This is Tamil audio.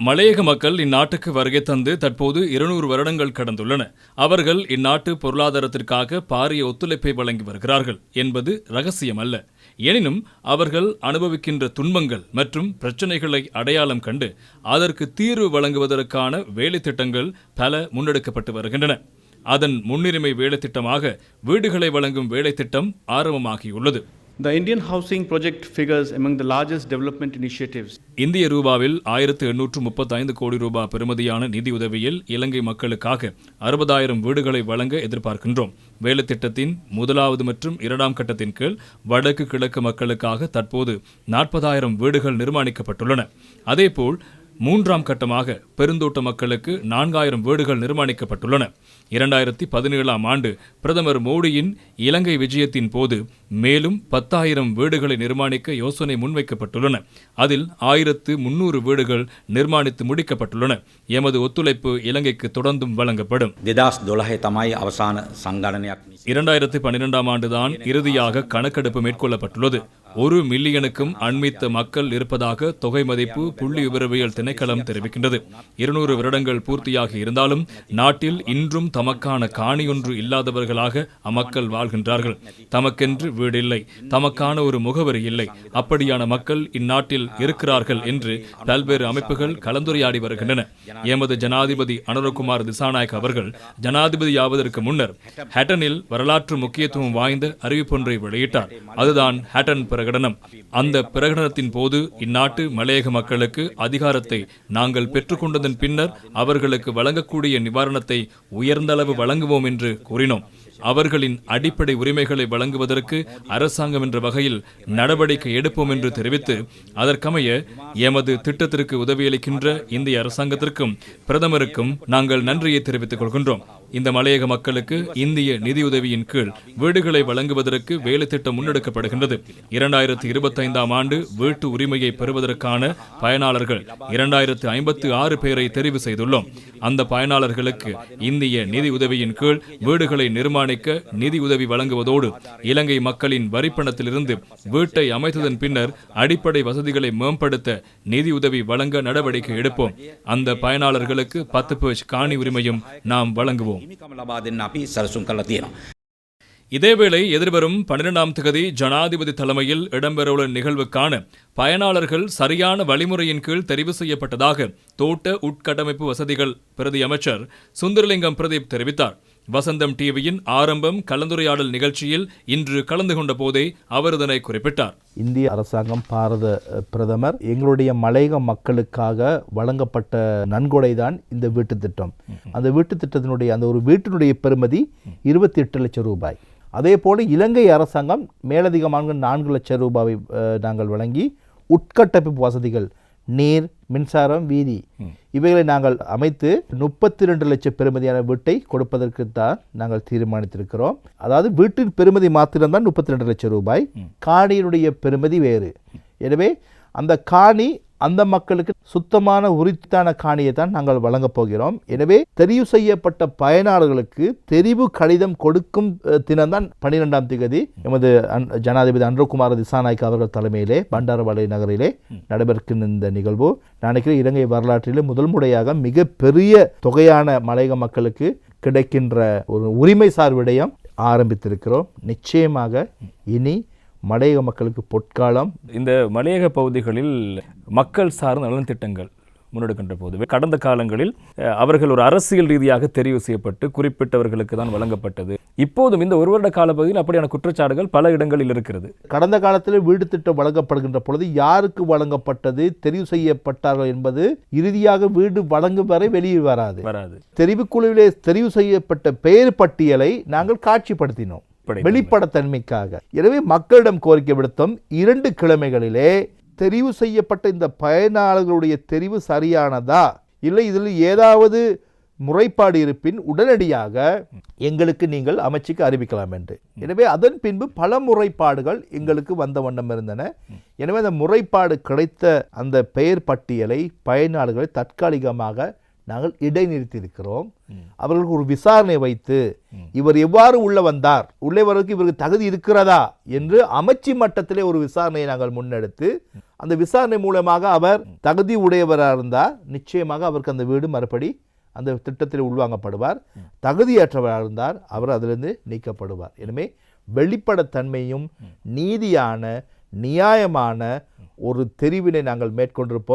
மலையக மக்கள் இந்நாட்டுக்கு வருகை தந்து தற்போது இருநூறு வருடங்கள் கடந்துள்ளன. அவர்கள் இந்நாட்டு பொருளாதாரத்திற்காக பாரிய ஒத்துழைப்பை வழங்கி வருகிறார்கள் என்பது ரகசியம் அல்ல எனினும் அவர்கள் அனுபவிக்கின்ற துன்பங்கள் மற்றும் பிரச்சனைகளை அடையாளம் கண்டு அதற்கு தீர்வு வழங்குவதற்கான வேலை திட்டங்கள் பல முன்னெடுக்கப்பட்டு வருகின்றன. அதன் முன்னுரிமை வேலை திட்டமாக வீடுகளை வழங்கும் வேலை திட்டம் ஆரம்பமாகியுள்ளது. The Indian housing project figures among the largest development initiatives. இந்திய ரூபாவில் ஆயிரத்து எண்ணூற்று முப்பத்தைந்து கோடி ரூபாய் பெறுமதியான நிதியுதவியில் இலங்கை மக்களுக்காக அறுபதாயிரம் வீடுகளை வழங்க எதிர்பார்க்கின்றோம் வேலைத்திட்டத்தின் முதலாவது மற்றும் இரண்டாம் கட்டத்தின் கீழ் வடக்கு கிழக்கு மக்களுக்காக தற்போது நாற்பதாயிரம் வீடுகள் நிர்மாணிக்கப்பட்டுள்ளன அதேபோல் மூன்றாம் கட்டமாக பெருந்தோட்ட மக்களுக்கு நான்காயிரம் வீடுகள் நிர்மாணிக்கப்பட்டுள்ளன. இரண்டாயிரத்தி பதினேழாம் ஆண்டு பிரதமர் மோடியின் இலங்கை விஜயத்தின் போது மேலும் பத்தாயிரம் வீடுகளை நிர்மாணிக்க யோசனை முன்வைக்கப்பட்டுள்ளன. அதில் ஆயிரத்து முன்னூறு வீடுகள் நிர்மாணித்து முடிக்கப்பட்டுள்ளன. எமது ஒத்துழைப்பு இலங்கைக்கு தொடர்ந்தும் வழங்கப்படும். இரண்டாயிரத்தி பன்னிரெண்டாம் ஆண்டுதான் இறுதியாக கணக்கெடுப்பு மேற்கொள்ளப்பட்டுள்ளது. ஒரு மில்லியனுக்கும் அண்மித்த மக்கள் இருப்பதாக தொகை மதிப்பு புள்ளி விவரவியல் திணைக்களம் தெரிவிக்கின்றது. இருநூறு வருடங்கள் பூர்த்தியாகி இருந்தாலும் நாட்டில் இன்றும் தமக்கான காணியொன்று இல்லாதவர்களாக அம்மக்கள் வாழ்கின்றார்கள். தமக்கென்று வீடு இல்லை தமக்கான ஒரு முகவரி இல்லை. அப்படியான மக்கள் இந்நாட்டில் இருக்கிறார்கள் என்று பல்வேறு அமைப்புகள் கலந்துரையாடி வருகின்றன. எமது ஜனாதிபதி அனுரகுமார் திசாநாயக் அவர்கள் ஜனாதிபதியாவதற்கு முன்னர் ஹேட்டனில் வரலாற்று முக்கியத்துவம் வாய்ந்த அறிவிப்பொன்றை வெளியிட்டார். அதுதான் ஹேட்டன் பிரகடனம். அந்த பிரகடனத்தின் போது இந்நாட்டு மலையக மக்களுக்கு அதிகாரத்தை நாங்கள் பெற்றுக்கொண்டதன் பின்னர் அவர்களுக்கு வழங்கக்கூடிய நிவாரணத்தை உயர்ந்தளவு வழங்குவோம் என்று கூறினோம். அவர்களின் அடிப்படை உரிமைகளை வழங்குவதற்கு அரசாங்கம் என்ற வகையில் நடவடிக்கை எடுப்போம் என்று தெரிவித்து அதற்கமைய எமது திட்டத்திற்கு உதவியளிக்கின்ற இந்திய அரசாங்கத்திற்கும் பிரதமருக்கும் நாங்கள் நன்றியை தெரிவித்துக் கொள்கின்றோம். இந்த மலையக மக்களுக்கு இந்திய நிதியுதவியின் கீழ் வீடுகளை வழங்குவதற்கு வேலை திட்டம் முன்னெடுக்கப்படுகின்றது. இரண்டாயிரத்தி இருபத்தைந்தாம் ஆண்டு வீட்டு உரிமையை பெறுவதற்கான பயனாளர்கள் இரண்டாயிரத்து ஐம்பத்து ஆறு பேரை தெரிவு செய்துள்ளோம். அந்த பயனாளர்களுக்கு இந்திய நிதி உதவியின் கீழ் வீடுகளை நிர்மாணிக்க நிதி உதவி வழங்குவதோடு இலங்கை மக்களின் வரிப்பணத்திலிருந்து வீட்டை அமைத்ததன் பின்னர் அடிப்படை வசதிகளை மேம்படுத்த நிதியுதவி வழங்க நடவடிக்கை எடுப்போம். அந்த பயனாளர்களுக்கு பத்து பேஜ் காணி உரிமையும் நாம் வழங்குவோம். හිමිකම ලබා දෙන්න අපි සැලසුම් කළ තියෙනවා. இதேவேளை எதிர்வரும் பன்னிரெண்டாம் தேதி ஜனாதிபதி தலைமையில் இடம்பெறவுள்ள நிகழ்வுக்கான பயனாளர்கள் சரியான வழிமுறையின் கீழ் தெரிவு செய்யப்பட்டதாக தோட்ட உட்கட்டமைப்பு வசதிகள் பிரதி அமைச்சர் சுந்தரலிங்கம் பிரதீப் தெரிவித்தார் வசந்தம் டிவியின் ஆரம்பம் கலந்துரையாடல் நிகழ்ச்சியில் இன்று கலந்து கொண்ட போதே அவர் இதனை குறிப்பிட்டார். இந்திய அரசாங்கம் பாரத பிரதமர் எங்களுடைய மலையக மக்களுக்காக வழங்கப்பட்ட நன்கொடை தான் இந்த வீட்டு திட்டம். அந்த வீட்டு திட்டத்தினுடைய அந்த ஒரு வீட்டினுடைய பெருமதி இருபத்தி எட்டு லட்சம் ரூபாய். அதே போல இலங்கை அரசாங்கம் மேலதிகமாக நான்கு லட்சம் ரூபாவை நாங்கள் வழங்கி உட்கட்டமைப்பு வசதிகள் நீர் மின்சாரம் வீதி. இவைகளை நாங்கள் அமைத்து முப்பத்தி ரெண்டு லட்சம் பெறுமதியான வீட்டை கொடுப்பதற்கு தான் நாங்கள் தீர்மானித்திருக்கிறோம். அதாவது வீட்டின் பெறுமதி மாத்திரம்தான் முப்பத்தி ரெண்டு லட்சம் ரூபாய் காணியினுடைய பெறுமதி வேறு. எனவே அந்த காணி அந்த மக்களுக்கு சுத்தமான உரித்தான காணியை தான் நாங்கள் வழங்கப் போகிறோம். எனவே தெரிவு செய்யப்பட்ட பயனாளர்களுக்கு தெரிவு கடிதம் கொடுக்கும் தினம்தான் பன்னிரெண்டாம் திகதி எமது அன்- ஜனாதிபதி அன்ரகுமார் திசாநாயக் அவர்கள் தலைமையிலே பண்டாரவாளை நகரிலே நடைபெறுகின்ற இந்த நிகழ்வு. நினைக்கிற இலங்கை வரலாற்றிலே முதல் முறையாக மிக பெரிய தொகையான மலையக மக்களுக்கு கிடைக்கின்ற ஒரு உரிமைசார் விடயம் ஆரம்பித்திருக்கிறோம். நிச்சயமாக இனி மலையக மக்களுக்கு பொற்காலம். இந்த மலையக பகுதிகளில் மக்கள் சார்ந்த நலன் திட்டங்கள் முன்னெடுக்கின்ற போது கடந்த காலங்களில் அவர்கள் ஒரு அரசியல் ரீதியாக தெரிவு செய்யப்பட்டு குறிப்பிட்டவர்களுக்கு தான் வழங்கப்பட்டது. இப்போதும் இந்த ஒரு வருட காலப்பகுதியில் அப்படியான குற்றச்சாட்டுகள் பல இடங்களில் இருக்கிறது. கடந்த காலத்தில் வீடு திட்டம் வழங்கப்படுகின்ற பொழுது யாருக்கு வழங்கப்பட்டது தெரிவு செய்யப்பட்டார்கள் என்பது இறுதியாக வீடு வழங்கும் வரை வெளியே வராது. வராது. தெரிவுக்குழுவிலே தெரிவு செய்யப்பட்ட பெயர் பட்டியலை நாங்கள் காட்சிப்படுத்தினோம். படைத்தன்மை. வெளிப்படத்தன்மைக்காக. எனவே மக்களிடம் கோரிக்கை விடுத்தோம் இரண்டு கிழமைகளிலே தெரிவு செய்யப்பட்ட இந்த பயனாளர்களுடைய தெரிவு சரியானதா? இல்லை இதில் ஏதாவது முறைப்பாடு இருப்பின் உடனடியாக எங்களுக்கு நீங்கள் அமைச்சுக்கு அறிவிக்கலாம் என்று. எனவே அதன் பின்பு பல முறைப்பாடுகள் எங்களுக்கு வந்த வண்ணம் இருந்தன. எனவே அந்த முறைப்பாடு கிடைத்த அந்த பெயர் பட்டியலை பயனாளர்களை தற்காலிகமாக நாங்கள் இடைநிறுத்தி இருக்கிறோம் அவர்களுக்கு ஒரு விசாரணை வைத்து இவர் எவ்வாறு உள்ள வந்தார் உள்ளே வருவதற்கு இவருக்கு தகுதி இருக்கிறதா என்று அமைச்சு மட்டத்திலே ஒரு விசாரணையை நாங்கள் முன்னெடுத்து அந்த விசாரணை மூலமாக அவர் தகுதி உடையவராக இருந்தால் நிச்சயமாக அவருக்கு அந்த வீடு மறுபடி அந்த திட்டத்தில் உள்வாங்கப்படுவார். தகுதியற்றவராக இருந்தார் அவர் அதிலிருந்து நீக்கப்படுவார். எனவே வெளிப்படைத்தன்மையும் நீதியான நியாயமான ஒரு தெரிவினை நாங்கள் மேற்கொண்டிருப்போம்.